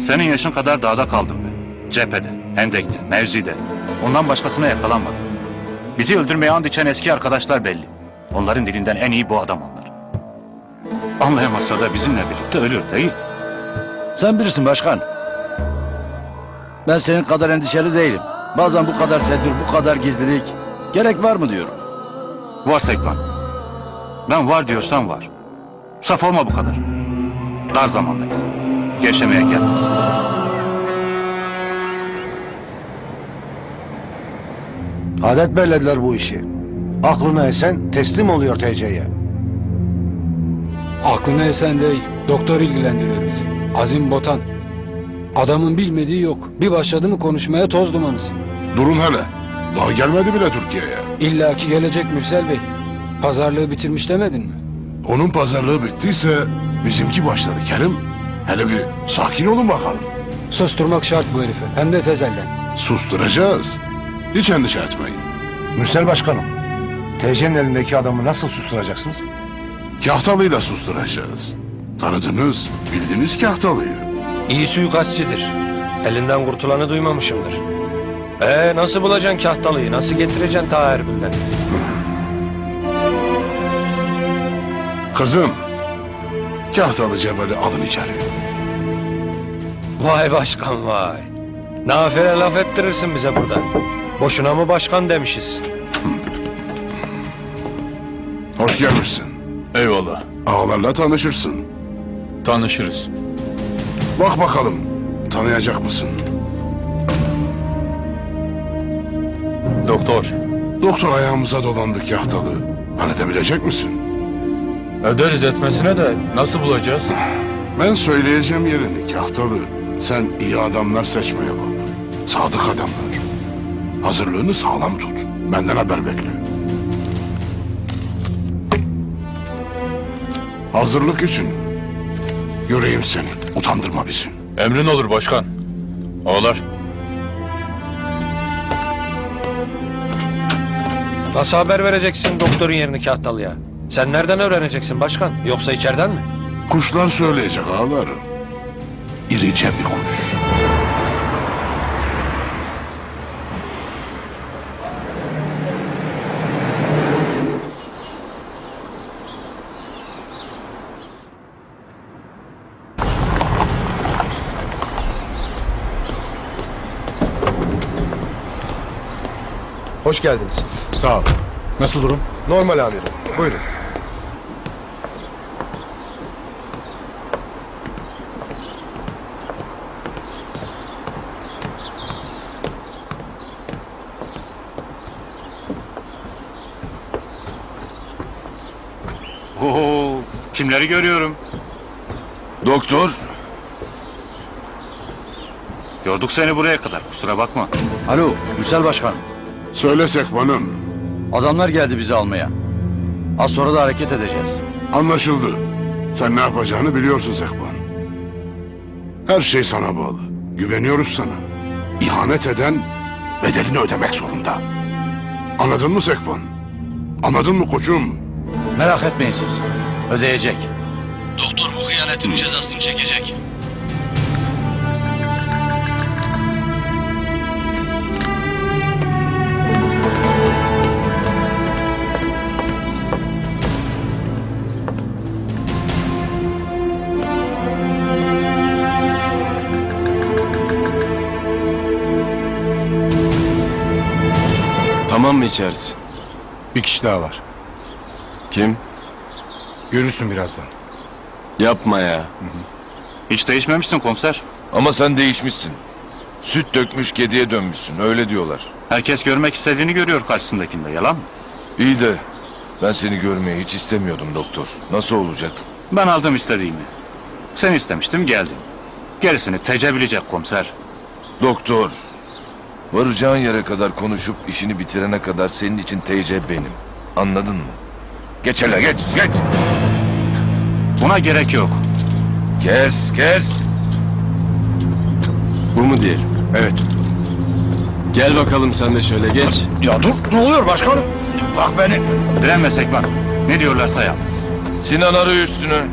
Senin yaşın kadar dağda kaldım ben. Cephede, hendekte, mevzide. Ondan başkasına yakalanmadım. Bizi öldürmeye and içen eski arkadaşlar belli. Onların dilinden en iyi bu adam anlar. Anlayamazsa da bizimle birlikte ölür değil. Sen birisin başkan. Ben senin kadar endişeli değilim. Bazen bu kadar tedbir, bu kadar gizlilik gerek var mı diyorum. Var Sekban. Ben var diyorsan var. Saf olma bu kadar. Dar zamandayız. Gevşemeye gelmez. Adet bellediler bu işi. Aklına esen teslim oluyor TC'ye. Aklına esen değil. Doktor ilgilendiriyor bizi. Azim Botan. Adamın bilmediği yok. Bir başladı mı konuşmaya toz dumanız. Durun hele. Daha gelmedi bile Türkiye'ye. İlla ki gelecek Mürsel Bey. Pazarlığı bitirmiş demedin mi? Onun pazarlığı bittiyse bizimki başladı Kerim. Hele bir sakin olun bakalım. Susturmak şart bu herifi. Hem de tezelden. Susturacağız. Hiç endişe etmeyin. Mürsel Başkanım, TC'nin elindeki adamı nasıl susturacaksınız? Kahtalıyla susturacağız. Tanıdınız, bildiniz kahtalıyı. İyi suikastçidir. Elinden kurtulanı duymamışımdır. Ee nasıl bulacaksın kahtalıyı? Nasıl getireceksin ta Erbil'den? Kızım, kahtalı cevali alın içeri. Vay başkan vay. Nafile laf ettirirsin bize burada. Boşuna mı başkan demişiz? Hoş gelmişsin. Eyvallah. Ağalarla tanışırsın. Tanışırız. Bak bakalım, tanıyacak mısın? Doktor. Doktor ayağımıza dolandı kahtalı. Halledebilecek misin? Öderiz etmesine de nasıl bulacağız? Ben söyleyeceğim yerini kahtalı. Sen iyi adamlar seçmeye bak. Sadık adamlar. Hazırlığını sağlam tut. Benden haber bekle. Hazırlık için. Göreyim seni. Utandırma bizi. Emrin olur başkan. Ağlar. Nasıl haber vereceksin doktorun yerini kahtalıya? Sen nereden öğreneceksin başkan? Yoksa içeriden mi? Kuşlar söyleyecek ağlar. İrice bir kuş. Hoş geldiniz. Sağ ol. Nasıl durum? Normal amirim. Buyurun. Oo, kimleri görüyorum? Doktor. Yorduk seni buraya kadar. Kusura bakma. Alo Mürsel Başkan. Söyle Sekban'ım. Adamlar geldi bizi almaya. Az sonra da hareket edeceğiz. Anlaşıldı. Sen ne yapacağını biliyorsun Sekban. Her şey sana bağlı. Güveniyoruz sana. İhanet eden bedelini ödemek zorunda. Anladın mı Sekban? Anladın mı koçum? Merak etmeyin siz. Ödeyecek. Doktor bu hıyanetin cezasını çekecek. Tamam mı içerisi? Bir kişi daha var. Kim? Görürsün birazdan. Yapma ya. Hiç değişmemişsin komiser. Ama sen değişmişsin. Süt dökmüş kediye dönmüşsün öyle diyorlar. Herkes görmek istediğini görüyor karşısındakinde. Yalan mı? İyi de ben seni görmeyi hiç istemiyordum doktor. Nasıl olacak? Ben aldım istediğimi. Sen istemiştim geldin. Gerisini tece bilecek komiser. Doktor. Varacağın yere kadar konuşup işini bitirene kadar senin için TC benim. Anladın mı? Geç hele geç geç. Buna gerek yok. Kes kes. Bu mu diyelim? Evet. Gel bakalım sen de şöyle geç. Ya dur ne oluyor başkanım? Bak beni. Direnme Sekban. Ne diyorlarsa yap. Sinan arıyor üstünü.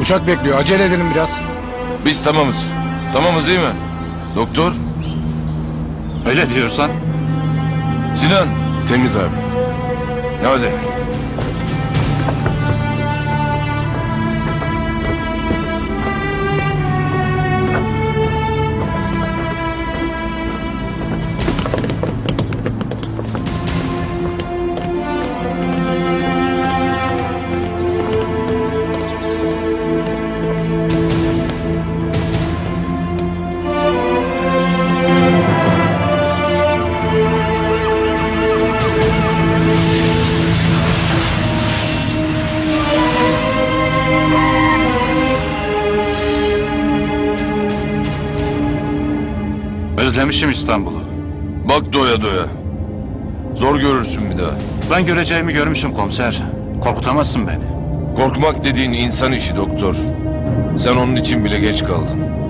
Uçak bekliyor. Acele edelim biraz. Biz tamamız. Tamamız değil mi? Doktor, Öyle diyorsan Sinan. Temiz abi. Hadi. Özlemişim İstanbul'u. Bak doya doya. Zor görürsün bir daha. Ben göreceğimi görmüşüm komiser. Korkutamazsın beni. Korkmak dediğin insan işi doktor. Sen onun için bile geç kaldın.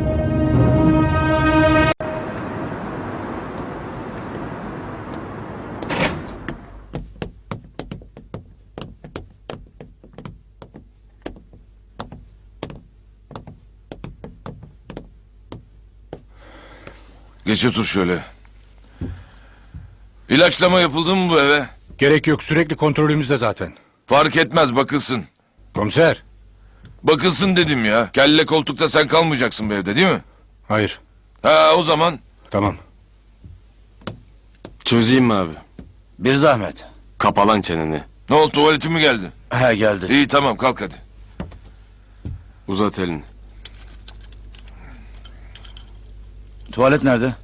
Geç otur şöyle. İlaçlama yapıldı mı bu eve? Gerek yok. Sürekli kontrolümüzde zaten. Fark etmez bakılsın. Komiser. Bakılsın dedim ya. Kelle koltukta sen kalmayacaksın bu evde değil mi? Hayır. Ha o zaman Tamam. Çözeyim mi abi? Bir zahmet. Kapalan çeneni. ne oldu tuvaletin mi geldi? He geldi. İyi tamam kalk hadi. Uzat elini. Tuvalet nerede?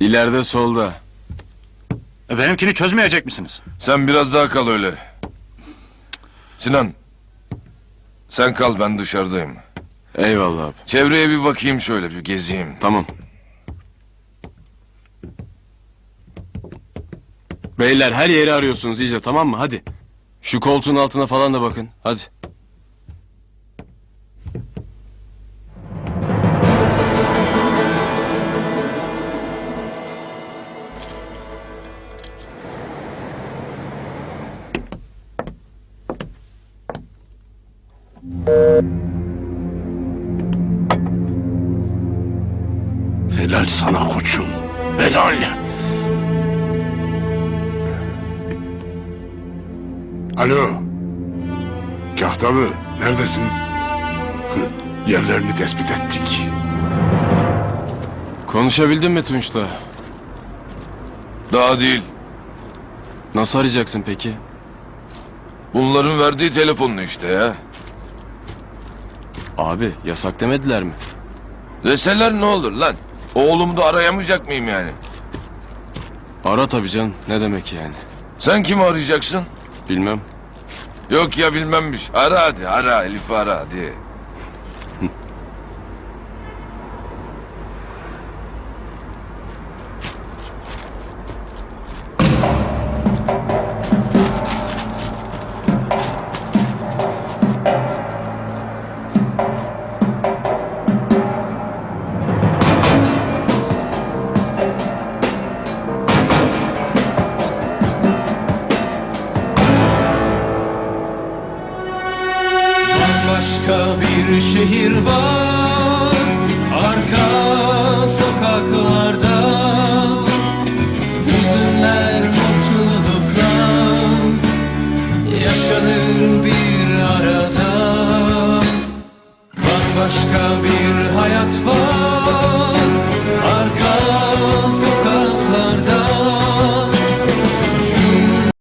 İleride solda. E, benimkini çözmeyecek misiniz? Sen biraz daha kal öyle. Sinan. Sen kal ben dışarıdayım. Eyvallah abi. Çevreye bir bakayım şöyle bir gezeyim. Tamam. Beyler her yeri arıyorsunuz iyice tamam mı? Hadi. Şu koltuğun altına falan da bakın. Hadi. Helal sana koçum. Helal. Alo. Kahtalı neredesin? Hı, Yerlerini tespit ettik. Konuşabildin mi Tunç'la? Daha değil. Nasıl arayacaksın peki? Bunların verdiği telefonunu işte ya. Abi yasak demediler mi? Deseler ne olur lan? Oğlumu da arayamayacak mıyım yani? Ara tabii canım. Ne demek yani? Sen kimi arayacaksın? Bilmem. Yok ya bilmemmiş. Ara hadi ara Elif'i ara hadi.